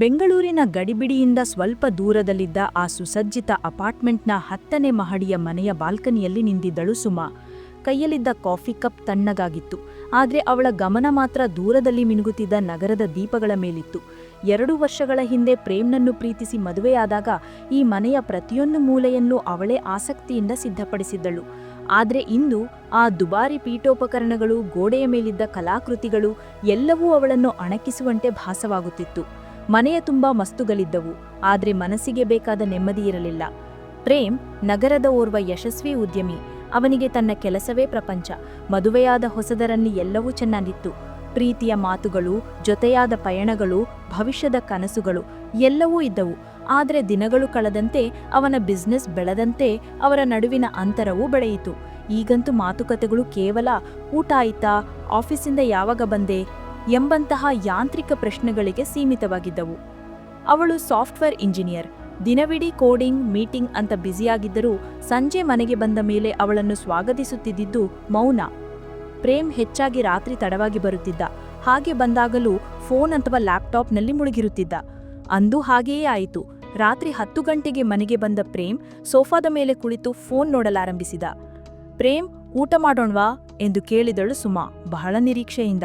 ಬೆಂಗಳೂರಿನ ಗಡಿಬಿಡಿಯಿಂದ ಸ್ವಲ್ಪ ದೂರದಲ್ಲಿದ್ದ ಆ ಸುಸಜ್ಜಿತ ಅಪಾರ್ಟ್ಮೆಂಟ್ನ ಹತ್ತನೇ ಮಹಡಿಯ ಮನೆಯ ಬಾಲ್ಕನಿಯಲ್ಲಿ ನಿಂತಿದ್ದಳು ಸುಮಾ. ಕೈಯಲ್ಲಿದ್ದ ಕಾಫಿ ಕಪ್ ತಣ್ಣಗಾಗಿತ್ತು. ಆದರೆ ಅವಳ ಗಮನ ಮಾತ್ರ ದೂರದಲ್ಲಿ ಮಿನುಗುತ್ತಿದ್ದ ನಗರದ ದೀಪಗಳ ಮೇಲಿತ್ತು. ಎರಡು ವರ್ಷಗಳ ಹಿಂದೆ ಪ್ರೇಮ್ನನ್ನು ಪ್ರೀತಿಸಿ ಮದುವೆಯಾದಾಗ ಈ ಮನೆಯ ಪ್ರತಿಯೊಂದು ಮೂಲೆಯನ್ನು ಅವಳೇ ಆಸಕ್ತಿಯಿಂದ ಸಿದ್ಧಪಡಿಸಿದ್ದಳು. ಆದರೆ ಇಂದು ಆ ದುಬಾರಿ ಪೀಠೋಪಕರಣಗಳು, ಗೋಡೆಯ ಮೇಲಿದ್ದ ಕಲಾಕೃತಿಗಳು ಎಲ್ಲವೂ ಅವಳನ್ನು ಅಣಕಿಸುವಂತೆ ಭಾಸವಾಗುತ್ತಿತ್ತು. ಮನೆಯ ತುಂಬ ಮಸ್ತುಗಳಿದ್ದವು, ಆದರೆ ಮನಸ್ಸಿಗೆ ಬೇಕಾದ ನೆಮ್ಮದಿ ಇರಲಿಲ್ಲ. ಪ್ರೇಮ್ ನಗರದ ಓರ್ವ ಯಶಸ್ವಿ ಉದ್ಯಮಿ, ಅವನಿಗೆ ತನ್ನ ಕೆಲಸವೇ ಪ್ರಪಂಚ, ಮದುವೆಯಾದ ಹೊಸದರಲ್ಲಿ ಎಲ್ಲವೂ ಚೆನ್ನಾಗಿತ್ತು. ಪ್ರೀತಿಯ ಮಾತುಗಳು, ಜೊತೆಯಾದ ಪಯಣಗಳು, ಭವಿಷ್ಯದ ಕನಸುಗಳು, ಎಲ್ಲವೂ ಇದ್ದವು. ಆದರೆ ದಿನಗಳು ಕಳೆದಂತೆ ಅವನ ಬಿಸ್ನೆಸ್ ಬೆಳೆದಂತೆ ಅವರ ನಡುವಿನ ಅಂತರವೂ ಬೆಳೆಯಿತು. ಈಗಂತೂ ಮಾತುಕತೆಗಳು ಕೇವಲ ಊಟ ಆಯ್ತಾ ಆಫೀಸಿಂದ ಯಾವಾಗ ಬಂದೆ? ಎಂಬಂತಹ ಯಾಂತ್ರಿಕ ಪ್ರಶ್ನೆಗಳಿಗೆ ಸೀಮಿತವಾಗಿದ್ದವು. ಅವಳು ಸಾಫ್ಟ್ವೇರ್ ಇಂಜಿನಿಯರ್. ದಿನವಿಡೀ ಕೋಡಿಂಗ್, ಮೀಟಿಂಗ್ ಅಂತ ಬ್ಯುಸಿಯಾಗಿದ್ದರೂ ಸಂಜೆ ಮನೆಗೆ ಬಂದ ಮೇಲೆ ಅವಳನ್ನು ಸ್ವಾಗತಿಸುತ್ತಿದ್ದಿದ್ದು ಮೌನ. ಪ್ರೇಮ್ ಹೆಚ್ಚಾಗಿ ರಾತ್ರಿ ತಡವಾಗಿ ಬರುತ್ತಿದ್ದ. ಹಾಗೆ ಬಂದಾಗಲೂ ಫೋನ್ ಅಥವಾ ಲ್ಯಾಪ್ಟಾಪ್ನಲ್ಲಿ ಮುಳುಗಿರುತ್ತಿದ್ದ. ಅಂದು ಹಾಗೆಯೇ ಆಯಿತು. ರಾತ್ರಿ ಹತ್ತು ಗಂಟೆಗೆ ಮನೆಗೆ ಬಂದ ಪ್ರೇಮ್ ಸೋಫಾದ ಮೇಲೆ ಕುಳಿತು ಫೋನ್ ನೋಡಲಾರಂಭಿಸಿದ. ಪ್ರೇಮ್, ಊಟ ಮಾಡೋಣ್ವಾ? ಎಂದು ಕೇಳಿದಳು ಸುಮಾ, ಬಹಳ ನಿರೀಕ್ಷೆಯಿಂದ.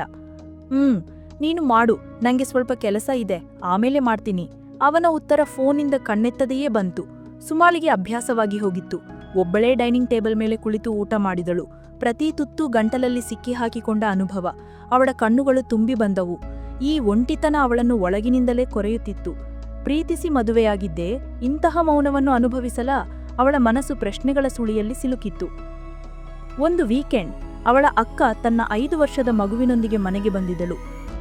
ಹ್ಮ್, ನೀನು ಮಾಡು. ನಂಗೆ ಸ್ವಲ್ಪ ಕೆಲಸ ಇದೆ. ಆಮೇಲೆ ಮಾಡ್ತೀನಿ. ಅವನ ಉತ್ತರ ಫೋನಿಂದ ಕಣ್ಣೆತ್ತದೆಯೇ ಬಂತು. ಸುಮಾಳಿಗೆ ಅಭ್ಯಾಸವಾಗಿ ಹೋಗಿತ್ತು. ಒಬ್ಬಳೇ ಡೈನಿಂಗ್ ಟೇಬಲ್ ಮೇಲೆ ಕುಳಿತು ಊಟ ಮಾಡಿದಳು. ಪ್ರತಿ ತುತ್ತು ಗಂಟಲಲ್ಲಿ ಸಿಕ್ಕಿ ಹಾಕಿಕೊಂಡ ಅನುಭವ. ಅವಳ ಕಣ್ಣುಗಳು ತುಂಬಿ ಬಂದವು. ಈ ಒಂಟಿತನ ಅವಳನ್ನು ಒಳಗಿನಿಂದಲೇ ಕೊರೆಯುತ್ತಿತ್ತು. ಪ್ರೀತಿಸಿ ಮದುವೆಯಾಗಿದ್ದೆ, ಇಂತಹ ಮೌನವನ್ನು ಅನುಭವಿಸಲ ಅವಳ ಮನಸ್ಸು ಪ್ರಶ್ನೆಗಳ ಸುಳಿಯಲ್ಲಿ ಸಿಲುಕಿತ್ತು. ಒಂದು ವೀಕೆಂಡ್ ಅವಳ ಅಕ್ಕ ತನ್ನ ಐದು ವರ್ಷದ ಮಗುವಿನೊಂದಿಗೆ ಮನೆಗೆ ಬಂದಿದ್ದಳು.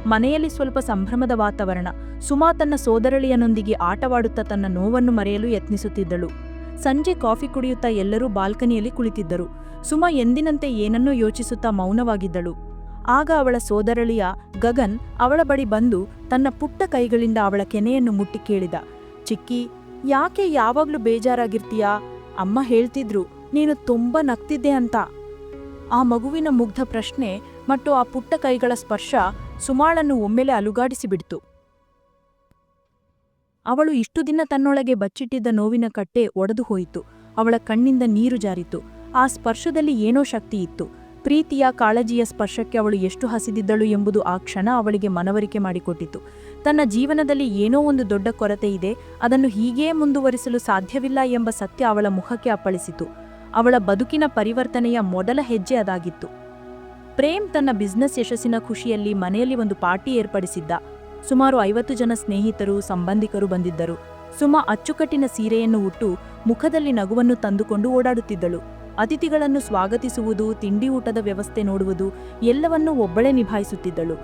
ಮನೆಯಲ್ಲಿ ಸ್ವಲ್ಪ ಸಂಭ್ರಮದ ವಾತಾವರಣ, ಸುಮಾ ತನ್ನ ಸೋದರಳಿಯನೊಂದಿಗೆ ಆಟವಾಡುತ್ತಾ ತನ್ನ ನೋವನ್ನು ಮರೆಯಲು ಯತ್ನಿಸುತ್ತಿದ್ದಳು. ಸಂಜೆ ಕಾಫಿ ಕುಡಿಯುತ್ತಾ ಎಲ್ಲರೂ ಬಾಲ್ಕನಿಯಲ್ಲಿ ಕುಳಿತಿದ್ದರು. ಸುಮಾ ಎಂದಿನಂತೆ ಏನನ್ನೋ ಯೋಚಿಸುತ್ತಾ ಮೌನವಾಗಿದ್ದಳು. ಆಗ ಅವಳ ಸೋದರಳಿಯ ಗಗನ್ ಅವಳ ಬಳಿ ಬಂದು ತನ್ನ ಪುಟ್ಟ ಕೈಗಳಿಂದ ಅವಳ ಕೆನೆಯನ್ನು ಮುಟ್ಟಿ ಕೇಳಿದ. ಚಿಕ್ಕಿ, ಯಾಕೆ ಯಾವಾಗ್ಲೂ ಬೇಜಾರಾಗಿರ್ತೀಯಾ? ಅಮ್ಮ ಹೇಳ್ತಿದ್ರು, ನೀನು ತುಂಬಾ ನಗ್ತಿದ್ದೆ ಅಂತ. ಆ ಮಗುವಿನ ಮುಗ್ಧ ಪ್ರಶ್ನೆ ಮತ್ತು ಆ ಪುಟ್ಟ ಕೈಗಳ ಸ್ಪರ್ಶ ಸುಮಾಳನ್ನು ಒಮ್ಮೆಲೆ ಅಲುಗಾಡಿಸಿಬಿಡ್ತು. ಅವಳು ಇಷ್ಟು ದಿನ ತನ್ನೊಳಗೆ ಬಚ್ಚಿಟ್ಟಿದ್ದ ನೋವಿನ ಕಟ್ಟೆ ಒಡೆದು ಹೋಯಿತು. ಅವಳ ಕಣ್ಣಿಂದ ನೀರು ಜಾರಿತು. ಆ ಸ್ಪರ್ಶದಲ್ಲಿ ಏನೋ ಶಕ್ತಿ ಇತ್ತು. ಪ್ರೀತಿಯ ಕಾಳಜಿಯ ಸ್ಪರ್ಶಕ್ಕೆ ಅವಳು ಎಷ್ಟು ಹಸಿದಿದ್ದಳು ಎಂಬುದು ಆ ಕ್ಷಣ ಅವಳಿಗೆ ಮನವರಿಕೆ ಮಾಡಿಕೊಟ್ಟಿತು. ತನ್ನ ಜೀವನದಲ್ಲಿ ಏನೋ ಒಂದು ದೊಡ್ಡ ಕೊರತೆ ಇದೆ, ಅದನ್ನು ಹೀಗೇ ಮುಂದುವರಿಸಲು ಸಾಧ್ಯವಿಲ್ಲ ಎಂಬ ಸತ್ಯ ಅವಳ ಮುಖಕ್ಕೆ ಅಪ್ಪಳಿಸಿತು. ಅವಳ ಬದುಕಿನ ಪರಿವರ್ತನೆಯ ಮೊದಲ ಹೆಜ್ಜೆ ಅದಾಗಿತ್ತು. ಪ್ರೇಮ್ ತನ್ನ ಬಿಸ್ನೆಸ್ ಯಶಸ್ಸಿನ ಖುಷಿಯಲ್ಲಿ ಮನೆಯಲ್ಲಿ ಒಂದು ಪಾರ್ಟಿ ಏರ್ಪಡಿಸಿದ್ದ. ಸುಮಾರು ಐವತ್ತು ಜನ ಸ್ನೇಹಿತರು, ಸಂಬಂಧಿಕರು ಬಂದಿದ್ದರು. ಸುಮಾ ಅಚ್ಚುಕಟ್ಟಿನ ಸೀರೆಯನ್ನು ಉಟ್ಟು ಮುಖದಲ್ಲಿ ನಗುವನ್ನು ತಂದುಕೊಂಡು ಓಡಾಡುತ್ತಿದ್ದಳು. ಅತಿಥಿಗಳನ್ನು ಸ್ವಾಗತಿಸುವುದು, ತಿಂಡಿ ಊಟದ ವ್ಯವಸ್ಥೆ ನೋಡುವುದು ಎಲ್ಲವನ್ನೂ ಒಬ್ಬಳೇ ನಿಭಾಯಿಸುತ್ತಿದ್ದಳು.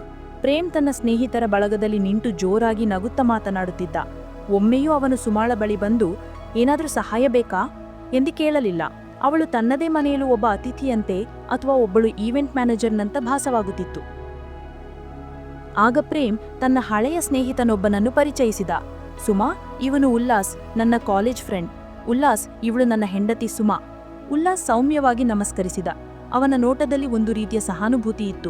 ಪ್ರೇಮ್ ತನ್ನ ಸ್ನೇಹಿತರ ಬಳಗದಲ್ಲಿ ನಿಂತು ಜೋರಾಗಿ ನಗುತ್ತಾ ಮಾತನಾಡುತ್ತಿದ್ದ. ಒಮ್ಮೆಯೂ ಅವನು ಸುಮಾಳ ಬಳಿ ಬಂದು, ಏನಾದರೂ ಸಹಾಯ ಬೇಕಾ? ಎಂದು ಕೇಳಲಿಲ್ಲ. ಅವಳು ತನ್ನದೇ ಮನೆಯಲ್ಲೂ ಒಬ್ಬ ಅತಿಥಿಯಂತೆ ಅಥವಾ ಒಬ್ಬಳು ಈವೆಂಟ್ ಮ್ಯಾನೇಜರ್ನಂತ ಭಾಸವಾಗುತ್ತಿತ್ತು. ಆಗ ಪ್ರೇಮ್ ತನ್ನ ಹಳೆಯ ಸ್ನೇಹಿತನೊಬ್ಬನನ್ನು ಪರಿಚಯಿಸಿದ. ಸುಮಾ, ಇವನು ಉಲ್ಲಾಸ್, ನನ್ನ ಕಾಲೇಜ್ ಫ್ರೆಂಡ್. ಉಲ್ಲಾಸ್, ಇವಳು ನನ್ನ ಹೆಂಡತಿ ಸುಮಾ. ಉಲ್ಲಾಸ್ ಸೌಮ್ಯವಾಗಿ ನಮಸ್ಕರಿಸಿದ. ಅವನ ನೋಟದಲ್ಲಿ ಒಂದು ರೀತಿಯ ಸಹಾನುಭೂತಿ ಇತ್ತು.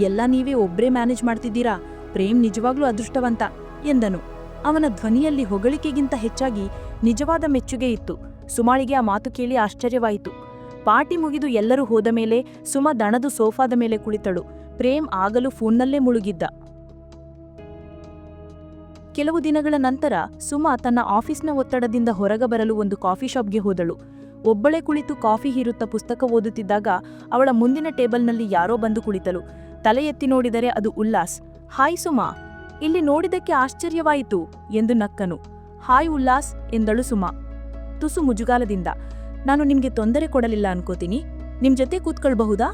ಎಲ್ಲ ನೀವೇ ಒಬ್ಬರೇ ಮ್ಯಾನೇಜ್ ಮಾಡ್ತಿದ್ದೀರಾ? ಪ್ರೇಮ್ ನಿಜವಾಗ್ಲೂ ಅದೃಷ್ಟವಂತ, ಎಂದನು. ಅವನ ಧ್ವನಿಯಲ್ಲಿ ಹೊಗಳಿಕೆಗಿಂತ ಹೆಚ್ಚಾಗಿ ನಿಜವಾದ ಮೆಚ್ಚುಗೆ ಇತ್ತು. ಸುಮಾಳಿಗೆ ಆ ಮಾತು ಕೇಳಿ ಆಶ್ಚರ್ಯವಾಯಿತು. ಪಾರ್ಟಿ ಮುಗಿದು ಎಲ್ಲರೂ ಹೋದ ಮೇಲೆ ಸುಮ ದಣದು ಸೋಫಾದ ಮೇಲೆ ಕುಳಿತಳು. ಪ್ರೇಮ್ ಆಗಲೂ ಫೋನ್ನಲ್ಲೇ ಮುಳುಗಿದ್ದ. ಕೆಲವು ದಿನಗಳ ನಂತರ ಸುಮಾ ತನ್ನ ಆಫೀಸ್ನ ಒತ್ತಡದಿಂದ ಹೊರಗ ಬರಲು ಒಂದು ಕಾಫಿ ಶಾಪ್ಗೆ ಹೋದಳು. ಒಬ್ಬಳೆ ಕುಳಿತು ಕಾಫಿ ಹೀರುತ್ತಾ ಪುಸ್ತಕ ಓದುತ್ತಿದ್ದಾಗ ಅವಳ ಮುಂದಿನ ಟೇಬಲ್ನಲ್ಲಿ ಯಾರೋ ಬಂದು ಕುಳಿತಳು. ತಲೆ ಎತ್ತಿ ನೋಡಿದರೆ ಅದು ಉಲ್ಲಾಸ್. ಹಾಯ್ ಸುಮಾ, ಇಲ್ಲಿ ನೋಡಿದಕ್ಕೆ ಆಶ್ಚರ್ಯವಾಯಿತು, ಎಂದು ನಕ್ಕನು. ಹಾಯ್ ಉಲ್ಲಾಸ್, ಎಂದಳು ಸುಮಾ. ತುಸು ಮುಜುಗಾಲದಿಂದ, ನಾನು ನಿಮ್ಗೆ ತೊಂದರೆ ಕೊಡಲಿಲ್ಲ ಅನ್ಕೋತೀನಿ, ನಿಮ್ ಜೊತೆ ಕೂತ್ಕೊಳ್ಬಹುದಾ?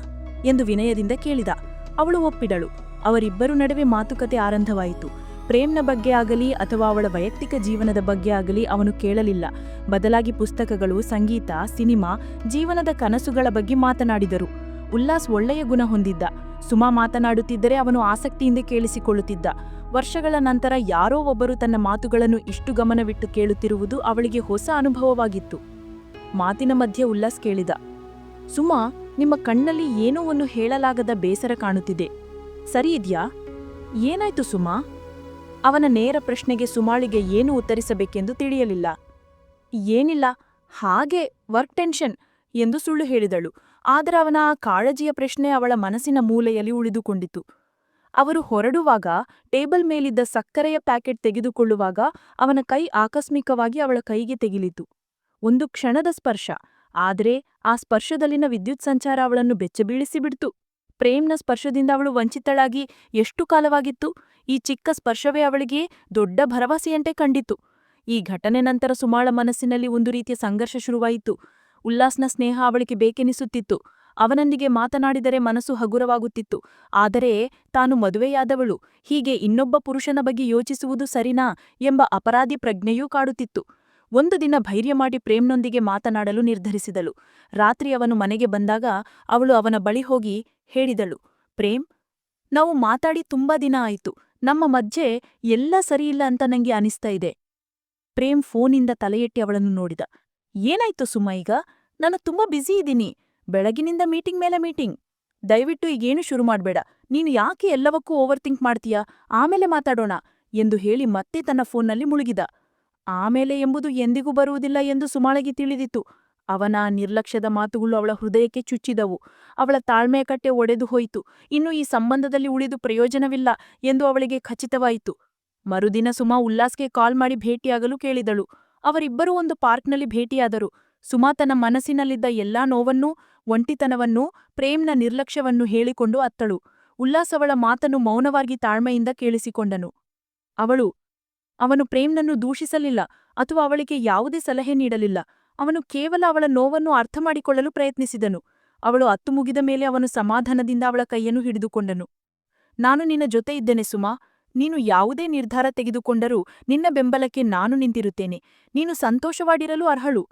ಎಂದು ವಿನಯದಿಂದ ಕೇಳಿದ. ಅವಳು ಒಪ್ಪಿದಳು. ಅವರಿಬ್ಬರು ನಡುವೆ ಮಾತುಕತೆ ಆರಂಭವಾಯಿತು. ಪ್ರೇಮ್ನ ಬಗ್ಗೆ ಆಗಲಿ ಅಥವಾ ಅವಳ ವೈಯಕ್ತಿಕ ಜೀವನದ ಬಗ್ಗೆ ಆಗಲಿ ಅವನು ಕೇಳಲಿಲ್ಲ. ಬದಲಾಗಿ ಪುಸ್ತಕಗಳು, ಸಂಗೀತ, ಸಿನಿಮಾ, ಜೀವನದ ಕನಸುಗಳ ಬಗ್ಗೆ ಮಾತನಾಡಿದರು. ಉಲ್ಲಾಸ್ ಒಳ್ಳೆಯ ಗುಣ ಹೊಂದಿದ್ದ. ಸುಮಾ ಮಾತನಾಡುತ್ತಿದ್ದರೆ ಅವನು ಆಸಕ್ತಿಯಿಂದ ಕೇಳಿಸಿಕೊಳ್ಳುತ್ತಿದ್ದ. ವರ್ಷಗಳ ನಂತರ ಯಾರೋ ಒಬ್ಬರು ತನ್ನ ಮಾತುಗಳನ್ನು ಇಷ್ಟು ಗಮನವಿಟ್ಟು ಕೇಳುತ್ತಿರುವುದು ಅವಳಿಗೆ ಹೊಸ ಅನುಭವವಾಗಿತ್ತು. ಮಾತಿನ ಮಧ್ಯೆ ಉಲ್ಲಾಸ್ ಕೇಳಿದ, ಸುಮಾ, ನಿಮ್ಮ ಕಣ್ಣಲ್ಲಿ ಏನೋ ಒಂದು ಹೇಳಲಾಗದ ಬೇಸರ ಕಾಣುತ್ತಿದೆ. ಸರಿ ಇದೆಯಾ? ಏನಾಯ್ತು ಸುಮಾ? ಅವನ ನೇರ ಪ್ರಶ್ನೆಗೆ ಸುಮಾಳಿಗೆ ಏನು ಉತ್ತರಿಸಬೇಕೆಂದು ತಿಳಿಯಲಿಲ್ಲ. ಏನಿಲ್ಲ, ಹಾಗೆ, ವರ್ಕ್ ಟೆನ್ಷನ್, ಎಂದು ಸುಳ್ಳು ಹೇಳಿದಳು. ಆದರೆ ಅವನ ಕಾಳಜಿಯ ಪ್ರಶ್ನೆ ಅವಳ ಮನಸ್ಸಿನ ಮೂಲೆಯಲ್ಲಿ ಉಳಿದುಕೊಂಡಿತು. ಅವರು ಹೊರಡುವಾಗ, ಟೇಬಲ್ ಮೇಲಿದ್ದ ಸಕ್ಕರೆಯ ಪ್ಯಾಕೆಟ್ ತೆಗೆದುಕೊಳ್ಳುವಾಗ ಅವನ ಕೈ ಆಕಸ್ಮಿಕವಾಗಿ ಅವಳ ಕೈಗೆ ತೆಗಿಲಿತು. ಒಂದು ಕ್ಷಣದ ಸ್ಪರ್ಶ. ಆದರೆ ಆ ಸ್ಪರ್ಶದಲ್ಲಿನ ವಿದ್ಯುತ್ ಸಂಚಾರ ಅವಳನ್ನು ಬೆಚ್ಚಬೀಳಿಸಿಬಿಡ್ತು. ಪ್ರೇಮ್ನ ಸ್ಪರ್ಶದಿಂದ ಅವಳು ವಂಚಿತಳಾಗಿ ಎಷ್ಟು ಕಾಲವಾಗಿತ್ತು? ಈ ಚಿಕ್ಕ ಸ್ಪರ್ಶವೇ ಅವಳಿಗೆ ದೊಡ್ಡ ಭರವಸೆಯಂತೆ ಕಂಡಿತು. ಈ ಘಟನೆ ನಂತರ ಸುಮಾಳ ಮನಸ್ಸಿನಲ್ಲಿ ಒಂದು ರೀತಿಯ ಸಂಘರ್ಷ ಶುರುವಾಯಿತು. ಉಲ್ಲಾಸ್ನ ಸ್ನೇಹ ಅವಳಿಗೆ ಬೇಕೆನಿಸುತ್ತಿತ್ತು. ಅವನೊಂದಿಗೆ ಮಾತನಾಡಿದರೆ ಮನಸ್ಸು ಹಗುರವಾಗುತ್ತಿತ್ತು. ಆದರೆ ತಾನು ಮದುವೆಯಾದವಳು. ಹೀಗೆ ಇನ್ನೊಬ್ಬ ಪುರುಷನ ಬಗ್ಗೆ ಯೋಚಿಸುವುದು ಸರಿನಾ ಎಂಬ ಅಪರಾಧಿ ಪ್ರಜ್ಞೆಯೂ ಕಾಡುತ್ತಿತ್ತು. ಒಂದು ದಿನ ಭೈರ್ಯ ಮಾಡಿ ಪ್ರೇಮ್ನೊಂದಿಗೆ ಮಾತನಾಡಲು ನಿರ್ಧರಿಸಿದಳು. ರಾತ್ರಿ ಅವನು ಮನೆಗೆ ಬಂದಾಗ ಅವಳು ಅವನ ಬಳಿ ಹೋಗಿ ಹೇಳಿದಳು, ಪ್ರೇಮ್, ನಾವು ಮಾತಾಡಿ ತುಂಬಾ ದಿನ ಆಯಿತು. ನಮ್ಮ ಮಧ್ಯೆ ಎಲ್ಲ ಸರಿಯಿಲ್ಲ ಅಂತ ನಂಗೆ ಅನಿಸ್ತಾ ಇದೆ. ಪ್ರೇಮ್ ಫೋನಿಂದ ತಲೆಯೆಟ್ಟಿ ಅವಳನ್ನು ನೋಡಿದ, ಏನಾಯ್ತು ಸುಮ್ಮ ಈಗ? ನಾನು ತುಂಬಾ ಬ್ಯುಸಿ ಇದ್ದೀನಿ. ಬೆಳಗಿನಿಂದ ಮೀಟಿಂಗ್ ಮೇಲೆ ಮೀಟಿಂಗ್. ದಯವಿಟ್ಟು ಈಗೇನು ಶುರು ಮಾಡ್ಬೇಡ. ನೀನು ಯಾಕೆ ಎಲ್ಲವಕ್ಕೂ ಓವರ್ ಥಿಂಕ್ ಮಾಡ್ತೀಯಾ? ಆಮೇಲೆ ಮಾತಾಡೋಣ ಎಂದು ಹೇಳಿ ಮತ್ತೆ ತನ್ನ ಫೋನ್ನಲ್ಲಿ ಮುಳುಗಿದ. ಆಮೇಲೆ ಎಂಬುದು ಎಂದಿಗೂ ಬರುವುದಿಲ್ಲ ಎಂದು ಸುಮಾಳಗಿ ತಿಳಿದಿತ್ತು. ಅವನ ನಿರ್ಲಕ್ಷ್ಯದ ಮಾತುಗಳು ಅವಳ ಹೃದಯಕ್ಕೆ ಚುಚ್ಚಿದವು. ಅವಳ ತಾಳ್ಮೆಯ ಕಟ್ಟೆ ಒಡೆದು ಹೋಯಿತು. ಇನ್ನು ಈ ಸಂಬಂಧದಲ್ಲಿ ಉಳಿದು ಪ್ರಯೋಜನವಿಲ್ಲ ಎಂದು ಅವಳಿಗೆ ಖಚಿತವಾಯಿತು. ಮರುದಿನ ಸುಮಾ ಉಲ್ಲಾಸ್ಗೆ ಕಾಲ್ ಮಾಡಿ ಭೇಟಿಯಾಗಲು ಕೇಳಿದಳು. ಅವರಿಬ್ಬರೂ ಒಂದು ಪಾರ್ಕ್ನಲ್ಲಿ ಭೇಟಿಯಾದರು. ಸುಮಾ ತನ್ನ ಮನಸ್ಸಿನಲ್ಲಿದ್ದ ಎಲ್ಲಾ ನೋವನ್ನೂ, ಒಂಟಿತನವನ್ನೂ, ಪ್ರೇಮ್ನ ನಿರ್ಲಕ್ಷ್ಯವನ್ನು ಹೇಳಿಕೊಂಡು ಅತ್ತಳು. ಉಲ್ಲಾಸವಳ ಮಾತನ್ನು ಮೌನವಾಗಿ ತಾಳ್ಮೆಯಿಂದ ಕೇಳಿಸಿಕೊಂಡನು. ಅವಳು, ಅವನು ಪ್ರೇಮ್ನನ್ನು ದೂಷಿಸಲಿಲ್ಲ ಅಥವಾ ಅವಳಿಗೆ ಯಾವುದೇ ಸಲಹೆ ನೀಡಲಿಲ್ಲ. ಅವನು ಕೇವಲ ಅವಳ ನೋವನ್ನು ಅರ್ಥಮಾಡಿಕೊಳ್ಳಲು ಪ್ರಯತ್ನಿಸಿದನು. ಅವಳು ಅತ್ತು ಮುಗಿದ ಮೇಲೆ ಅವನು ಸಮಾಧಾನದಿಂದ ಅವಳ ಕೈಯನ್ನು ಹಿಡಿದುಕೊಂಡನು. ನಾನು ನಿನ್ನ ಜೊತೆ ಇದ್ದೇನೆ ಸುಮಾ. ನೀನು ಯಾವುದೇ ನಿರ್ಧಾರ ತೆಗೆದುಕೊಂಡರೂ ನಿನ್ನ ಬೆಂಬಲಕ್ಕೆ ನಾನು ನಿಂತಿರುತ್ತೇನೆ. ನೀನು ಸಂತೋಷವಾಡಿರಲು ಅರ್ಹಳು.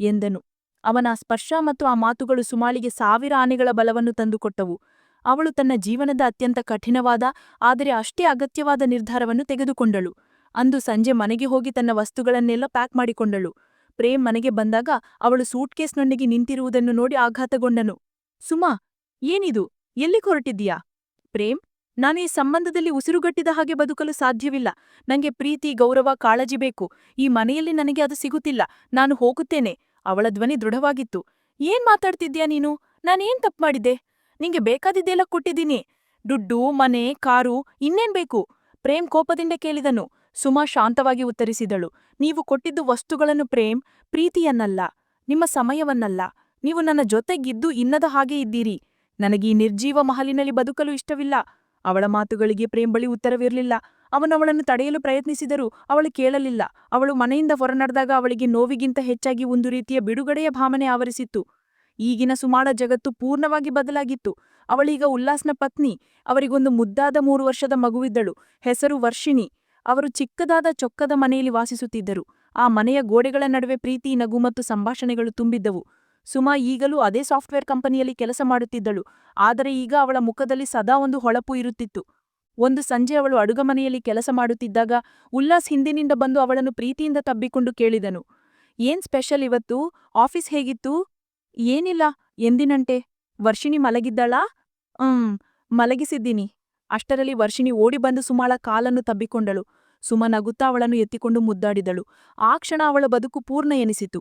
ಎಂದನು. ಅವನ ಸ್ಪರ್ಶ ಮತ್ತು ಆ ಮಾತುಗಳು ಸುಮಾಳಿಗೆ ಸಾವಿರ ಆನೆಗಳ ಬಲವನ್ನು ತಂದುಕೊಟ್ಟವು. ಅವಳು ತನ್ನ ಜೀವನದ ಅತ್ಯಂತ ಕಠಿಣವಾದ, ಆದರೆ ಅಷ್ಟೇ ಅಗತ್ಯವಾದ ನಿರ್ಧಾರವನ್ನು ತೆಗೆದುಕೊಂಡಳು. ಅಂದು ಸಂಜೆ ಮನೆಗೆ ಹೋಗಿ ತನ್ನ ವಸ್ತುಗಳನ್ನೆಲ್ಲ ಪ್ಯಾಕ್ ಮಾಡಿಕೊಂಡಳು. ಪ್ರೇಮ್ ಮನೆಗೆ ಬಂದಾಗ ಅವಳು ಸೂಟ್ಕೇಸ್ನೊಂದಿಗೆ ನಿಂತಿರುವುದನ್ನು ನೋಡಿ ಆಘಾತಗೊಂಡನು. ಸುಮಾ, ಏನಿದು? ಎಲ್ಲಿ ಹೊರಟಿದ್ದೀಯಾ? ಪ್ರೇಮ್ ನಾನು ಈ ಸಂಬಂಧದಲ್ಲಿ ಉಸಿರುಗಟ್ಟಿದ ಹಾಗೆ ಬದುಕಲು ಸಾಧ್ಯವಿಲ್ಲ. ನಂಗೆ ಪ್ರೀತಿ, ಗೌರವ, ಕಾಳಜಿ ಬೇಕು. ಈ ಮನೆಯಲ್ಲಿ ನನಗೆ ಅದು ಸಿಗುತ್ತಿಲ್ಲ. ನಾನು ಹೋಗುತ್ತೇನೆ. ಅವಳ ಧ್ವನಿ ದೃಢವಾಗಿತ್ತು. ಏನ್ ಮಾತಾಡ್ತಿದ್ಯಾ ನೀನು? ನಾನೇನ್ ತಪ್ಪು ಮಾಡಿದ್ದೆ? ನಿಂಗೆ ಬೇಕಾದಿದ್ದೆಲ್ಲ ಕೊಟ್ಟಿದ್ದೀನಿ. ದುಡ್ಡು, ಮನೆ, ಕಾರು, ಇನ್ನೇನ್ ಬೇಕು? ಪ್ರೇಮ್ ಕೋಪದಿಂದ ಕೇಳಿದನು. ಸುಮಾ ಶಾಂತವಾಗಿ ಉತ್ತರಿಸಿದಳು. ನೀವು ಕೊಟ್ಟಿದ್ದು ವಸ್ತುಗಳನ್ನು ಪ್ರೇಮ್, ಪ್ರೀತಿಯನ್ನಲ್ಲ. ನಿಮ್ಮ ಸಮಯವನ್ನಲ್ಲ. ನೀವು ನನ್ನ ಜೊತೆಗಿದ್ದು ಇನ್ನದ ಹಾಗೆ ಇದ್ದೀರಿ. ನನಗೀ ನಿರ್ಜೀವ ಮಹಲಿನಲ್ಲಿ ಬದುಕಲು ಇಷ್ಟವಿಲ್ಲ. ಅವಳ ಮಾತುಗಳಿಗೆ ಪ್ರೇಮ್ ಬಳಿ ಉತ್ತರವಿರಲಿಲ್ಲ ಅವನವಳನ್ನು ತಡೆಯಲು ಪ್ರಯತ್ನಿಸಿದರೂ ಅವಳು ಕೇಳಲಿಲ್ಲ. ಅವಳು ಮನೆಯಿಂದ ಹೊರನಡೆದಾಗ ಅವಳಿಗೆ ನೋವಿಗಿಂತ ಹೆಚ್ಚಾಗಿ ಒಂದು ರೀತಿಯ ಬಿಡುಗಡೆಯ ಭಾವನೆ ಆವರಿಸಿತ್ತು. ಈಗಿನ ಸುಮಾಳ ಜಗತ್ತು ಪೂರ್ಣವಾಗಿ ಬದಲಾಗಿತ್ತು. ಅವಳೀಗ ಉಲ್ಲಾಸ್ನ ಪತ್ನಿ, ಅವರಿಗೊಂದು ಮುದ್ದಾದ ಮೂರು ವರ್ಷದ ಮಗುವಿದ್ದಳು, ಹೆಸರು ವರ್ಷಿಣಿ. ಅವರು ಚಿಕ್ಕದಾದ ಚೊಕ್ಕದ ಮನೆಯಲ್ಲಿ ವಾಸಿಸುತ್ತಿದ್ದರು. ಆ ಮನೆಯ ಗೋಡೆಗಳ ನಡುವೆ ಪ್ರೀತಿ, ನಗು ಮತ್ತು ಸಂಭಾಷಣೆಗಳು ತುಂಬಿದ್ದವು. ಸುಮಾ ಈಗಲೂ ಅದೇ ಸಾಫ್ಟ್ವೇರ್ ಕಂಪನಿಯಲ್ಲಿ ಕೆಲಸ ಮಾಡುತ್ತಿದ್ದಳು. ಆದರೆ ಈಗ ಅವಳ ಮುಖದಲ್ಲಿ ಸದಾ ಒಂದು ಹೊಳಪು ಇರುತ್ತಿತ್ತು. ಒಂದು ಸಂಜೆ ಅವಳು ಅಡುಗಮನೆಯಲ್ಲಿ ಕೆಲಸ ಮಾಡುತ್ತಿದ್ದಾಗ ಉಲ್ಲಾಸ್ ಹಿಂದಿನಿಂದ ಬಂದು ಅವಳನ್ನು ಪ್ರೀತಿಯಿಂದ ತಬ್ಬಿಕೊಂಡು ಕೇಳಿದನು. ಏನ್ ಸ್ಪೆಷಲ್ ಇವತ್ತು? ಆಫೀಸ್ ಹೇಗಿತ್ತು? ಏನಿಲ್ಲ. ಎಂದಿನಂಟೆ ವರ್ಷಿಣಿ ಮಲಗಿದ್ದಳಾ? ಹ್ಮ್, ಮಲಗಿಸಿದ್ದೀನಿ. ಅಷ್ಟರಲ್ಲಿ ವರ್ಷಿಣಿ ಓಡಿ ಬಂದು ಸುಮಾಳ ಕಾಲನ್ನು ತಬ್ಬಿಕೊಂಡಳು. ಸುಮ ನಗುತ್ತಾ ಅವಳನ್ನು ಎತ್ತಿಕೊಂಡು ಮುದ್ದಾಡಿದಳು. ಆ ಕ್ಷಣ ಅವಳ ಬದುಕು ಪೂರ್ಣ ಎನಿಸಿತು.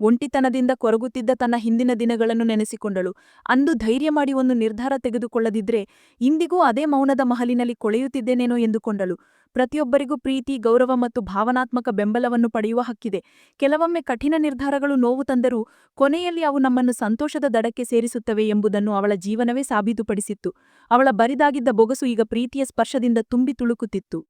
ಒಂಟಿತನದಿಂದ ಕೊರಗುತ್ತಿದ್ದ ತನ್ನ ಹಿಂದಿನ ದಿನಗಳನ್ನು ನೆನೆಸಿಕೊಂಡಳು. ಅಂದು ಧೈರ್ಯ ಮಾಡಿ ಒಂದು ನಿರ್ಧಾರ ತೆಗೆದುಕೊಳ್ಳದಿದ್ರೆ ಇಂದಿಗೂ ಅದೇ ಮೌನದ ಮಹಲಿನಲ್ಲಿ ಕೊಳೆಯುತ್ತಿದ್ದೇನೇನೋ ಎಂದುಕೊಂಡಳು. ಪ್ರತಿಯೊಬ್ಬರಿಗೂ ಪ್ರೀತಿ, ಗೌರವ ಮತ್ತು ಭಾವನಾತ್ಮಕ ಬೆಂಬಲವನ್ನು ಪಡೆಯುವ ಹಕ್ಕಿದೆ. ಕೆಲವೊಮ್ಮೆ ಕಠಿಣ ನಿರ್ಧಾರಗಳು ನೋವು ತಂದರೂ ಕೊನೆಯಲ್ಲಿ ಅವು ನಮ್ಮನ್ನು ಸಂತೋಷದ ದಡಕ್ಕೆ ಸೇರಿಸುತ್ತವೆ ಎಂಬುದನ್ನು ಅವಳ ಜೀವನವೇ ಸಾಬೀತುಪಡಿಸಿತ್ತು. ಅವಳ ಬರಿದಾಗಿದ್ದ ಬೊಗಸು ಈಗ ಪ್ರೀತಿಯ ಸ್ಪರ್ಶದಿಂದ ತುಂಬಿ ತುಳುಕುತ್ತಿತ್ತು.